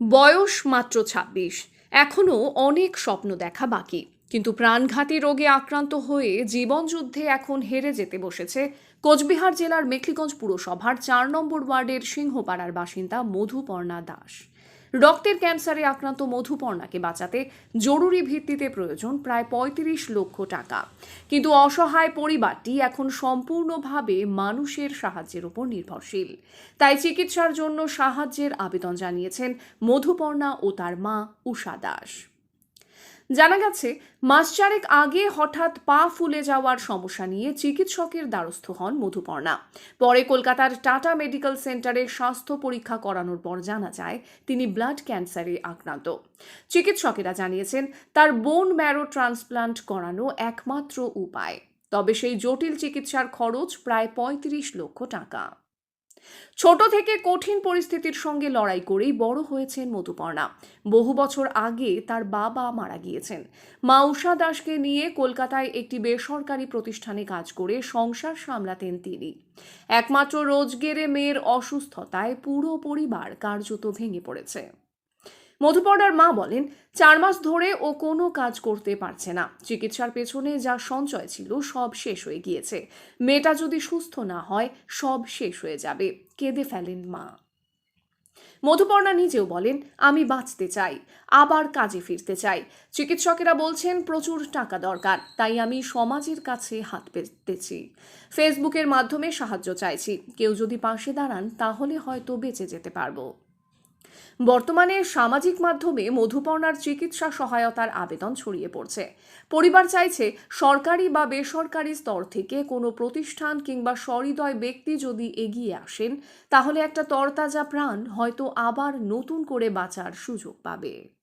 বয়স মাত্র ছাব্বিশ। এখনও অনেক স্বপ্ন দেখা বাকি। কিন্তু প্রাণঘাতী রোগে আক্রান্ত হয়ে জীবনযুদ্ধে এখন হেরে যেতে বসেছে কোচবিহার জেলার মেখলিগঞ্জ পুরসভার চার নম্বর ওয়ার্ডের সিংহপাড়ার বাসিন্দা মধুপর্ণা দাস। রক্তের ক্যান্সারে আক্রান্ত মধুপর্ণাকে বাঁচাতে জরুরি ভিত্তিতে প্রয়োজন প্রায় পঁয়ত্রিশ লক্ষ টাকা। কিন্তু অসহায় পরিবারটি এখন সম্পূর্ণভাবে মানুষের সাহায্যের উপর নির্ভরশীল। তাই চিকিৎসার জন্য সাহায্যের আবেদন জানিয়েছেন মধুপর্ণা ও তার মা উষা দাস। জানা গেছে, মাস চারেক আগে হঠাৎ পা ফুলে যাওয়ার সমস্যা নিয়ে চিকিৎসকের দ্বারস্থ হন মধুপর্ণা। পরে কলকাতার টাটা মেডিকেল সেন্টারে স্বাস্থ্য পরীক্ষা করানোর পর জানা যায়, তিনি ব্লাড ক্যান্সারে আক্রান্ত। চিকিৎসকেরা জানিয়েছেন, তার বোন ম্যারো ট্রান্সপ্লান্ট করানো একমাত্র উপায়। তবে সেই জটিল চিকিৎসার খরচ প্রায় পঁয়ত্রিশ লক্ষ টাকা। ছোট থেকে কঠিন পরিস্থিতির সঙ্গে লড়াই করেই বড় হয়েছেন মধুপর্ণা। বহু বছর আগে তার বাবা মারা গিয়েছেন। মা উষা দাসকে নিয়ে কলকাতায় একটি বেসরকারি প্রতিষ্ঠানে কাজ করে সংসার সামলাতেন তিনি। একমাত্র রোজগেরে মেয়ের অসুস্থতায় পুরো পরিবার কার্যত ভেঙে পড়েছে। মধুপর্ণার মা বলেন, চার মাস ধরে ও কোনো কাজ করতে পারছে না। চিকিৎসার পেছনে যা সঞ্চয় ছিল সব শেষ হয়ে গিয়েছে। মেয়েটা যদি সুস্থ না হয়, সব শেষ হয়ে যাবে। কেঁদে ফেলেন মা। মধুপর্ণা নিজেও বলেন, আমি বাঁচতে চাই, আবার কাজে ফিরতে চাই। চিকিৎসকেরা বলছেন, প্রচুর টাকা দরকার, তাই আমি সমাজের কাছে হাত পেতেছি। ফেসবুকের মাধ্যমে সাহায্য চাইছি। কেউ যদি পাশে দাঁড়ান, তাহলে হয়তো বেঁচে যেতে পারব। বর্তমানে সামাজিক মাধ্যমে মধুপর্ণার চিকিৎসা সহায়তার আবেদন ছড়িয়ে পড়ছে। পরিবার চাইছে সরকারি বা বেসরকারি স্তর থেকে কোনো প্রতিষ্ঠান কিংবা সহৃদয় ব্যক্তি যদি এগিয়ে আসেন, তাহলে একটা তরতাজা প্রাণ হয়তো আবার নতুন করে বাঁচার সুযোগ পাবে।